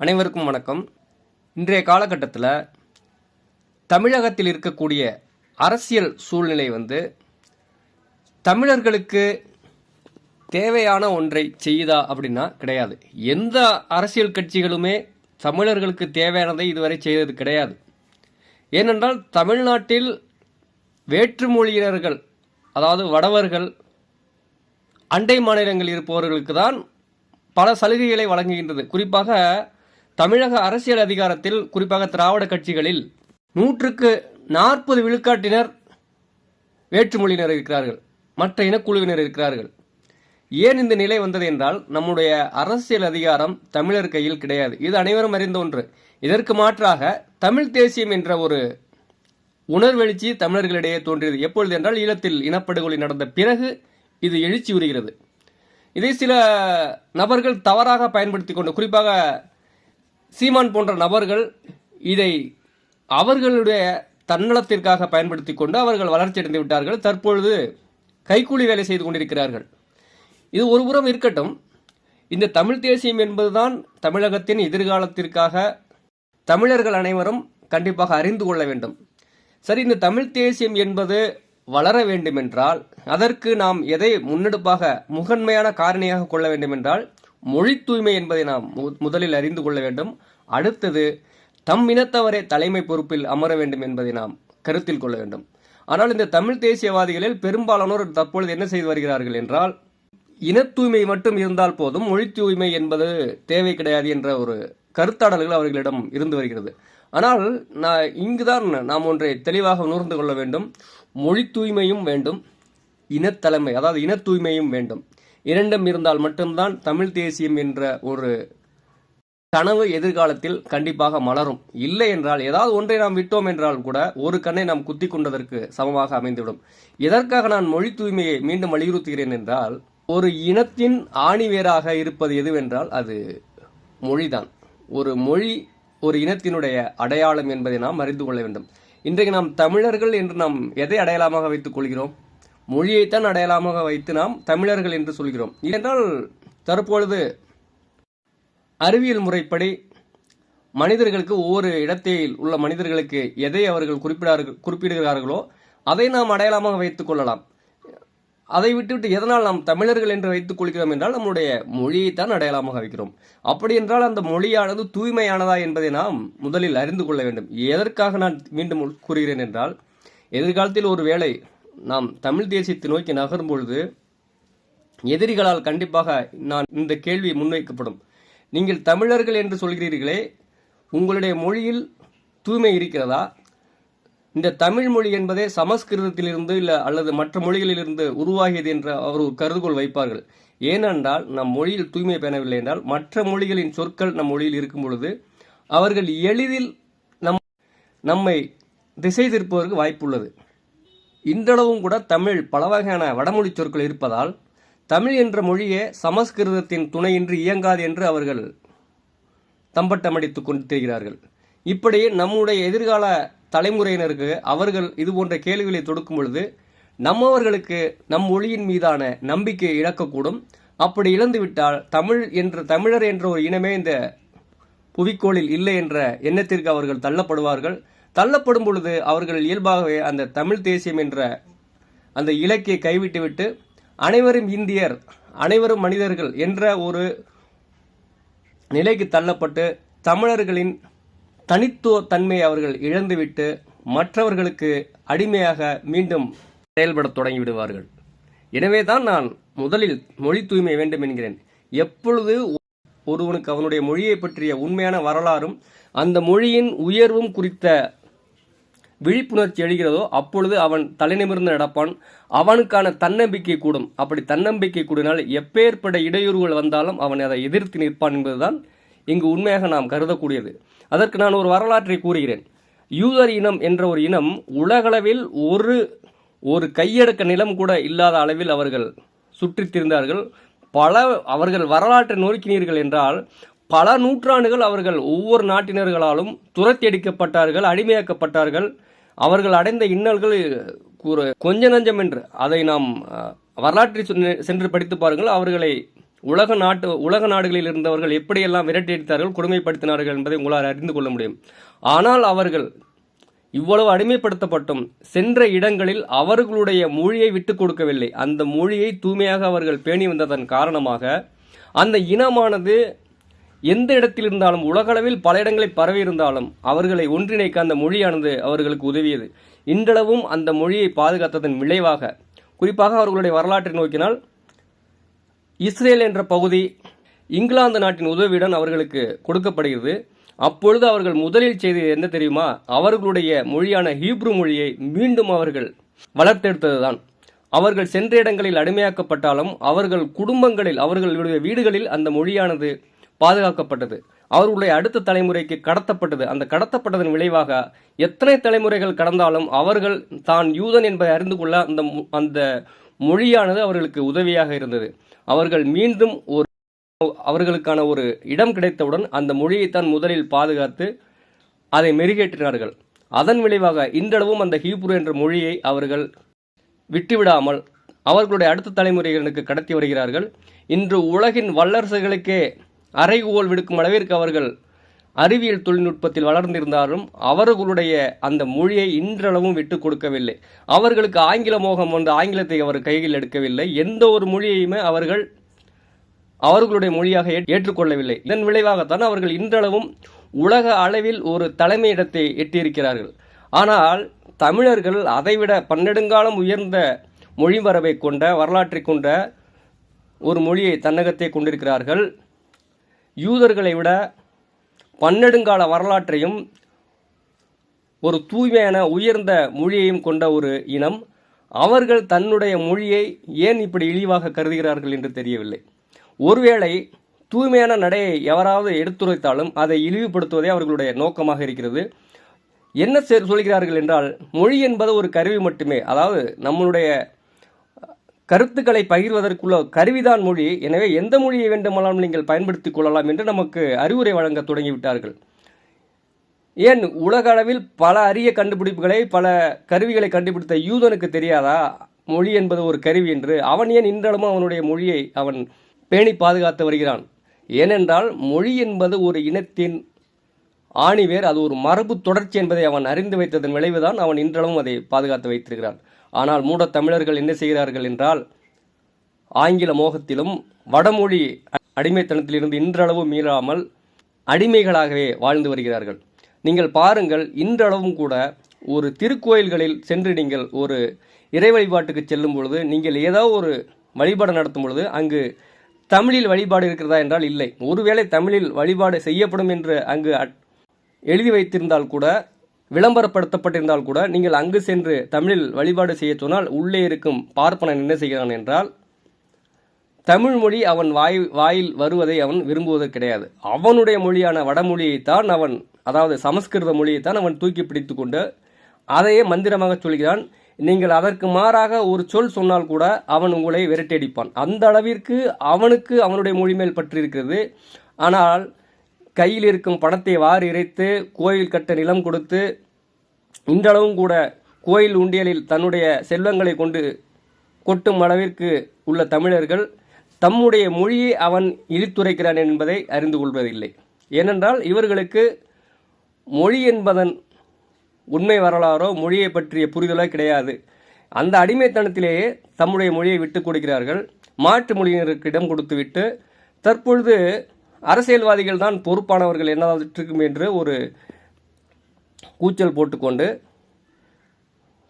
அனைவருக்கும் வணக்கம். இன்றைய காலகட்டத்தில் தமிழகத்தில் இருக்கக்கூடிய அரசியல் சூழ்நிலை வந்து தமிழர்களுக்கு தேவையான ஒன்றை செய்யுதா அப்படின்னா கிடையாது. எந்த அரசியல் கட்சிகளுமே தமிழர்களுக்கு தேவையானதை இதுவரை செய்தது கிடையாது. ஏனென்றால் தமிழ்நாட்டில் வேற்று மொழியினர்கள் அதாவது வடவர்கள் அண்டை மாநிலங்கள் இருப்பவர்களுக்கு தான் பல சலுகைகளை வழங்குகின்றது. குறிப்பாக தமிழக அரசியல் அதிகாரத்தில் குறிப்பாக திராவிட கட்சிகளில் நூற்றுக்கு நாற்பது விழுக்காட்டினர் வேற்றுமொழியினர் இருக்கிறார்கள். மற்ற இனக்குழுவினர் இருக்கிறார்கள். ஏன் இந்த நிலை வந்தது என்றால் நம்முடைய அரசியல் அதிகாரம் தமிழர் கையில் கிடையாது. இது அனைவரும் அறிந்த ஒன்று. இதற்கு மாற்றாக தமிழ் தேசியம் என்ற ஒரு உணர்வெழுச்சி தமிழர்களிடையே தோன்றியது. எப்பொழுது என்றால் ஈழத்தில் இனப்படுகொலை நடந்த பிறகு இது எழுச்சி உறுகிறது இதை சில நபர்கள் தவறாக பயன்படுத்தி கொண்டு குறிப்பாக சீமான் போன்ற நபர்கள் இதை அவர்களுடைய தன்னலத்திற்காக பயன்படுத்தி கொண்டு அவர்கள் வளர்ச்சி அடைந்து விட்டார்கள். தற்பொழுது கைக்கூலி வேலை செய்து கொண்டிருக்கிறார்கள். இது ஒருபுறம் இருக்கட்டும். இந்த தமிழ் தேசியம் என்பதுதான் தமிழகத்தின் எதிர்காலத்திற்காக தமிழர்கள் அனைவரும் கண்டிப்பாக அறிந்து கொள்ள வேண்டும். சரி இந்த தமிழ் தேசியம் என்பது வளர வேண்டுமென்றால் அதற்கு நாம் எதை முன்னெடுப்பாக முகன்மையான காரணியாக கொள்ள வேண்டுமென்றால் மொழி தூய்மை என்பதை நாம் மு- முதலில் அறிந்து கொள்ள வேண்டும். அடுத்தது தம் இனத்தவரே தலைமை பொறுப்பில் அமர வேண்டும் என்பதை நாம் கருத்தில் கொள்ள வேண்டும். ஆனால் இந்த தமிழ் தேசியவாதிகளில் பெரும்பாலானோர் தற்பொழுது என்ன செய்து வருகிறார்கள் என்றால் இன தூய்மை மட்டும் இருந்தால் போதும் மொழி தூய்மை என்பது தேவை கிடையாது என்ற ஒரு கருத்தாடல்கள் அவர்களிடம் இருந்து வருகிறது. ஆனால் நான் இங்குதான் நாம் ஒன்றை தெளிவாக உணர்ந்து கொள்ள வேண்டும். மொழி தூய்மையும் வேண்டும் இனத்தலைமை அதாவது இன தூய்மையும் வேண்டும். இரண்டும் இருந்தால் மட்டும்தான் தமிழ் தேசியம் என்ற ஒரு கனவு எதிர்காலத்தில் கண்டிப்பாக மலரும். இல்லை என்றால் ஏதாவது ஒன்றை நாம் விட்டோம் என்றால் கூட ஒரு கண்ணை நாம் குத்தி கொண்டதற்கு சமமாக அமைந்துவிடும். எதற்காக நான் மொழி தூய்மையை மீண்டும் வலியுறுத்துகிறேன் என்றால் ஒரு இனத்தின் ஆணிவேராக இருப்பது எதுவென்றால் அது மொழிதான். ஒரு மொழி ஒரு இனத்தினுடைய அடையாளம் என்பதை நாம் அறிந்து கொள்ள வேண்டும். இன்றைக்கு நாம் தமிழர்கள் என்று நாம் எதை அடையாளமாக வைத்துக் கொள்கிறோம்? மொழியைத்தான் அடையாளமாக வைத்து நாம் தமிழர்கள் என்று சொல்கிறோம். ஏனென்றால் தற்பொழுது அறிவியல் முறைப்படி மனிதர்களுக்கு ஒவ்வொரு இடத்தில் உள்ள மனிதர்களுக்கு எதை அவர்கள் குறிப்பிடார்கள் குறிப்பிடுகிறார்களோ அதை நாம் அடையாளமாக வைத்துக் கொள்ளலாம். அதை விட்டுவிட்டு எதனால் நாம் தமிழர்கள் என்று வைத்துக் கொள்கிறோம் என்றால் நம்முடைய மொழியைத்தான் அடையாளமாக வைக்கிறோம். அப்படி என்றால் அந்த மொழியானது தூய்மையானதா என்பதை நாம் முதலில் அறிந்து கொள்ள வேண்டும். எதற்காக நான் மீண்டும் கூறுகிறேன் என்றால் எதிர்காலத்தில் ஒரு வேளை நாம் தமிழ் தேசியத்தை நோக்கி நகரும் பொழுது எதிரிகளால் கண்டிப்பாக நான் இந்த கேள்வி முன்வைக்கப்படும். நீங்கள் தமிழர்கள் என்று சொல்கிறீர்களே உங்களுடைய மொழியில் தூய்மை இருக்கிறதா? இந்த தமிழ் மொழி என்பதே சமஸ்கிருதத்திலிருந்து இல்லை அல்லது மற்ற மொழிகளிலிருந்து உருவாகியது என்ற அவர் கருதுகோள் வைப்பார்கள். ஏனென்றால் நம் மொழியில் தூய்மை பெறவில்லை என்றால் மற்ற மொழிகளின் சொற்கள் நம் மொழியில் இருக்கும் பொழுது அவர்கள் எளிதில் நம் நம்மை திசை திருப்பதற்கு வாய்ப்புள்ளது. இன்றளவும் கூட தமிழ் பல வகையான வடமொழி சொற்கள் இருப்பதால் தமிழ் என்ற மொழியே சமஸ்கிருதத்தின் துணையின்றி இயங்காது என்று அவர்கள் தம்பட்டமடித்து கொண்டு தெரிகிறார்கள் இப்படி நம்முடைய எதிர்கால தலைமுறையினருக்கு அவர்கள் இது போன்ற கேள்விகளை தொடுக்கும் பொழுது நம்மவர்களுக்கு நம் மொழியின் மீதான நம்பிக்கை இழக்கக்கூடும். அப்படி இழந்துவிட்டால் தமிழ் என்ற தமிழர் என்ற ஒரு இனமே இந்த புவிக்கோளில் இல்லை என்ற எண்ணத்திற்கு அவர்கள் தள்ளப்படுவார்கள். தள்ளப்படும் பொழுது அவர்கள் இயல்பாகவே அந்த தமிழ் தேசியம் என்ற அந்த இலக்கியை கைவிட்டுவிட்டு அனைவரும் இந்தியர் அனைவரும் மனிதர்கள் என்ற ஒரு நிலைக்கு தள்ளப்பட்டு தமிழர்களின் தனித்துவ தன்மை அவர்கள் இழந்துவிட்டு மற்றவர்களுக்கு அடிமையாக மீண்டும் செயல்படத் தொடங்கிவிடுவார்கள் எனவே தான் நான் முதலில் மொழி தூய்மை வேண்டும் என்கிறேன். எப்பொழுது ஒருவனுக்கு அவனுடைய மொழியை பற்றிய உண்மையான வரலாறும் அந்த மொழியின் உயர்வும் குறித்த விழிப்புணர்ச்சி எழுகிறதோ அப்பொழுது அவன் தலைநிமிர்ந்து நடப்பான். அவனுக்கான தன்னம்பிக்கை கூடும். அப்படி தன்னம்பிக்கை கூடினால் எப்பேற்பட்ட இடையூறுகள் வந்தாலும் அவன் அதை எதிர்த்து நிற்பான் என்பதுதான் இங்கு உண்மையாக நாம் கருதக்கூடியது. அதற்கு நான் ஒரு வரலாற்றை கூறுகிறேன். யூதர் இனம் என்ற ஒரு இனம் உலகளவில் ஒரு ஒரு கையடக்க நிலம் கூட இல்லாத அளவில் அவர்கள் சுற்றித் திரிந்தார்கள் பல அவர்கள் வரலாற்றை நோக்கினீர்கள் என்றால் பல நூற்றாண்டுகள் அவர்கள் ஒவ்வொரு நாட்டினர்களாலும் துரத்தி அடிக்கப்பட்டார்கள் அடிமையாக்கப்பட்டார்கள். அவர்கள் அடைந்த இன்னல்கள் கூற கொஞ்ச நஞ்சம் என்று அதை நாம் வரலாற்றில் சென்று- சென்று படித்து பாருங்கள். அவர்களை உலக நாட்டு உலக நாடுகளில் இருந்தவர்கள் எப்படியெல்லாம் விரட்டியடித்தார்கள் கொடுமைப்படுத்தினார்கள் என்பதை உங்களால் அறிந்து கொள்ள முடியும். ஆனால் அவர்கள் இவ்வளவு அடிமைப்படுத்தப்பட்டும் சென்ற இடங்களில் அவர்களுடைய மொழியை விட்டுக் கொடுக்கவில்லை. அந்த மொழியை தூய்மையாக அவர்கள் பேணி வந்ததன் காரணமாக அந்த இனமானது எந்த இடத்தில் இருந்தாலும் உலகளவில் பல இடங்களில் பரவி இருந்தாலும் அவர்களை ஒன்றிணைக்க அந்த மொழியானது அவர்களுக்கு உதவியது. இன்றளவும் அந்த மொழியை பாதுகாத்ததன் விளைவாக குறிப்பாக அவர்களுடைய வரலாற்றை நோக்கினால் இஸ்ரேல் என்ற பகுதி இங்கிலாந்து நாட்டின் உதவியுடன் அவர்களுக்கு கொடுக்கப்படுகிறது. அப்பொழுது அவர்கள் முதலில் செய்தது என்ன தெரியுமா? அவர்களுடைய மொழியான ஹீப்ரு மொழியை மீண்டும் அவர்கள் வளர்த்தெடுத்ததுதான். அவர்கள் சென்ற இடங்களில் அடிமையாக்கப்பட்டாலும் அவர்கள் குடும்பங்களில் அவர்களுடைய வீடுகளில் அந்த மொழியானது பாதுகாக்கப்பட்டது. அவர்களுடைய அடுத்த தலைமுறைக்கு கடத்தப்பட்டது. அந்த கடத்தப்பட்டதன் விளைவாக எத்தனை தலைமுறைகள் கடந்தாலும் அவர்கள் தான் யூதன் என்பதை அறிந்து கொள்ள அந்த அந்த மொழியானது அவர்களுக்கு உதவியாக இருந்தது. அவர்கள் மீண்டும் ஒரு அவர்களுக்கான ஒரு இடம் கிடைத்தவுடன் அந்த மொழியைத்தான் முதலில் பாதுகாத்து அதை மெருகேற்றினார்கள். அதன் விளைவாக இன்றளவும் அந்த ஹீப்ரு என்ற மொழியை அவர்கள் விட்டுவிடாமல் அவர்களுடைய அடுத்த தலைமுறைகளுக்கு கடத்தி வருகிறார்கள். இன்று உலகின் வல்லரசுகளுக்கே அறைகோல் விடுக்கும் அளவிற்கு அவர்கள் அறிவியல் தொழில்நுட்பத்தில் வளர்ந்திருந்தாலும் அவர்களுடைய அந்த மொழியை இன்றளவும் விட்டு கொடுக்கவில்லை. அவர்களுக்கு ஆங்கில மோகம் வந்து ஆங்கிலத்தை அவர் கையில் எடுக்கவில்லை. எந்த ஒரு மொழியையுமே அவர்கள் அவர்களுடைய மொழியாக ஏற்- ஏற்றுக்கொள்ளவில்லை. இதன் விளைவாகத்தான் அவர்கள் இன்றளவும் உலக அளவில் ஒரு தலைமையிடத்தை எட்டியிருக்கிறார்கள். ஆனால் தமிழர்கள் அதைவிட பன்னெடுங்காலம் உயர்ந்த மொழிமரபை கொண்ட வரலாற்றை கொண்ட ஒரு மொழியை தன்னகத்தை கொண்டிருக்கிறார்கள். யூதர்களை விட பன்னெடுங்கால வரலாற்றையும் ஒரு தூய்மையான உயர்ந்த மொழியையும் கொண்ட ஒரு இனம் அவர்கள் தன்னுடைய மொழியை ஏன் இப்படி இழிவாக கருதுகிறார்கள் என்று தெரியவில்லை. ஒருவேளை தூய்மையான நடையை எவராவது எடுத்துரைத்தாலும் அதை இழிவுபடுத்துவதே அவர்களுடைய நோக்கமாக இருக்கிறது. என்ன சொல்கிறார்கள் என்றால் மொழி என்பது ஒரு கருவி மட்டுமே. அதாவது நம்மளுடைய கருத்துக்களை பகிர்வதற்குள்ள கருவிதான் மொழி. எனவே எந்த மொழியை வேண்டுமானாலும் நீங்கள் பயன்படுத்திக் கொள்ளலாம் என்று நமக்கு அறிவுரை வழங்க தொடங்கிவிட்டார்கள். ஏன்? உலக அளவில் பல அரிய கண்டுபிடிப்புகளை பல கருவிகளை கண்டுபிடித்த யூதனுக்கு தெரியாதா? மொழி என்பது ஒரு கருவி என்று. அவன் ஏன் இன்றளவும் அவனுடைய மொழியை அவன் பேணி பாதுகாத்து வருகிறான்? ஏனென்றால் மொழி என்பது ஒரு இனத்தின் ஆணிவேர் அது ஒரு மரபு தொடர்ச்சி என்பதை அவன் அறிந்து வைத்ததன் விளைவுதான் அவன் இன்றளவும் அதை பாதுகாத்து வைத்திருக்கிறான். ஆனால் மூட தமிழர்கள் என்ன செய்கிறார்கள் என்றால் ஆங்கில மோகத்திலும் வடமொழி அடிமைத்தனத்திலிருந்து இன்றளவு மீறாமல் அடிமைகளாகவே வாழ்ந்து வருகிறார்கள். நீங்கள் பாருங்கள் இன்றளவும் கூட ஒரு திருக்கோயில்களில் சென்று நீங்கள் ஒரு இறை வழிபாட்டுக்கு செல்லும் பொழுது நீங்கள் ஏதோ ஒரு வழிபாடு நடத்தும் பொழுது அங்கு தமிழில் வழிபாடு இருக்கிறதா என்றால் இல்லை. ஒருவேளை தமிழில் வழிபாடு செய்யப்படும் என்று அங்கு அட்- எழுதி வைத்திருந்தால் கூட விளம்பரப்படுத்தப்பட்டிருந்தால் கூட நீங்கள் அங்கு சென்று தமிழில் வழிபாடு செய்ய சொன்னால் உள்ளே இருக்கும் பார்ப்பனன் என்ன செய்கிறான் என்றால் தமிழ் மொழி அவன் வாய் வாயில் வருவதை அவன் விரும்புவது கிடையாது. அவனுடைய மொழியான வடமொழியைத்தான் அவன் அதாவது சமஸ்கிருத மொழியைத்தான் அவன் தூக்கி பிடித்து கொண்டு அதையே மந்திரமாக சொல்கிறான். நீங்கள் அதற்கு மாறாக ஒரு சொல் சொன்னால் கூட அவன் உங்களை விரட்டியடிப்பான். அந்த அளவிற்கு அவனுக்கு அவனுடைய மொழி மேல் பற்றியிருக்கிறது ஆனால் கையில் இருக்கும் பணத்தை வாரி இறைத்து கோயில் கட்ட நிலம் கொடுத்து இன்றளவும் கூட கோயில் உண்டியலில் தன்னுடைய செல்வங்களை கொண்டு கொட்டும் அளவிற்கு உள்ள தமிழர்கள் தம்முடைய மொழியை அவன் இழித்துரைக்கிறான் என்பதை அறிந்து கொள்வதில்லை. ஏனென்றால் இவர்களுக்கு மொழி என்பதன் உண்மை வரலாறோ மொழியை பற்றிய புரிதலோ கிடையாது. அந்த அடிமைத்தனத்திலேயே தம்முடைய மொழியை விட்டு கொடுக்கிறார்கள். மாற்று மொழியினருக்கு இடம் கொடுத்துவிட்டு தற்பொழுது அரசியல்வாதிகள் தான் பொறுப்பானவர்கள் என்னவாகும் என்று ஒரு கூச்சல் போட்டுக்கொண்டு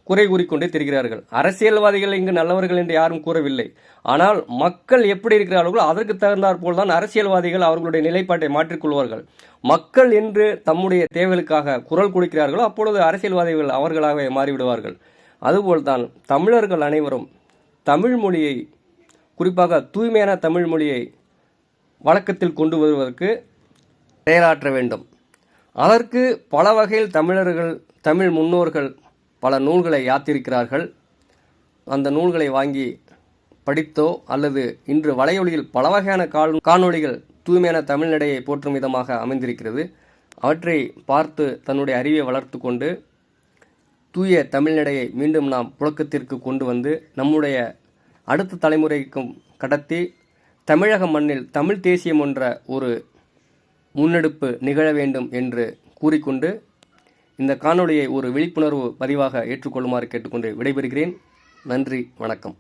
குறை கூறிக்கொண்டே தெரிகிறார்கள். அரசியல்வாதிகள் இங்கு நல்லவர்கள் என்று யாரும் கூறவில்லை. ஆனால் மக்கள் எப்படி இருக்கிறார்களோ அதற்கு தகுந்தாற்போல் தான் அரசியல்வாதிகள் அவர்களுடைய நிலைப்பாட்டை மாற்றிக்கொள்வார்கள். மக்கள் என்று தம்முடைய தேவைகளுக்காக குரல் கொடுக்கிறார்களோ அப்பொழுது அரசியல்வாதிகள் அவர்களாகவே மாறிவிடுவார்கள். அதுபோல்தான் தமிழர்கள் அனைவரும் தமிழ் மொழியை குறிப்பாக தூய்மையான தமிழ் மொழியை வழக்கத்தில் கொண்டு வருவதற்கு செயலாற்ற வேண்டும். அதற்கு பல வகையில் தமிழர்கள் தமிழ் முன்னோர்கள் பல நூல்களை யாத்திருக்கிறார்கள். அந்த நூல்களை வாங்கி படித்தோ அல்லது இன்று வலையொலியில் பல வகையான கால் காணொளிகள் தூய்மையான தமிழ்நடையை போற்றும் விதமாக அமைந்திருக்கிறது. அவற்றை பார்த்து தன்னுடைய அறிவை வளர்த்து கொண்டு தூய தமிழ்நடையை மீண்டும் நாம் புழக்கத்திற்கு கொண்டு வந்து நம்முடைய அடுத்த தலைமுறைக்கும் கடத்தி தமிழக மண்ணில் தமிழ் தேசியம் என்ற ஒரு முன்னெடுப்பு நிகழ வேண்டும் என்று கூறிக்கொண்டு இந்த காணொளியை ஒரு விழிப்புணர்வு பதிவாக ஏற்றுக்கொள்ளுமாறு கேட்டுக்கொண்டு விடைபெறுகிறேன். நன்றி வணக்கம்.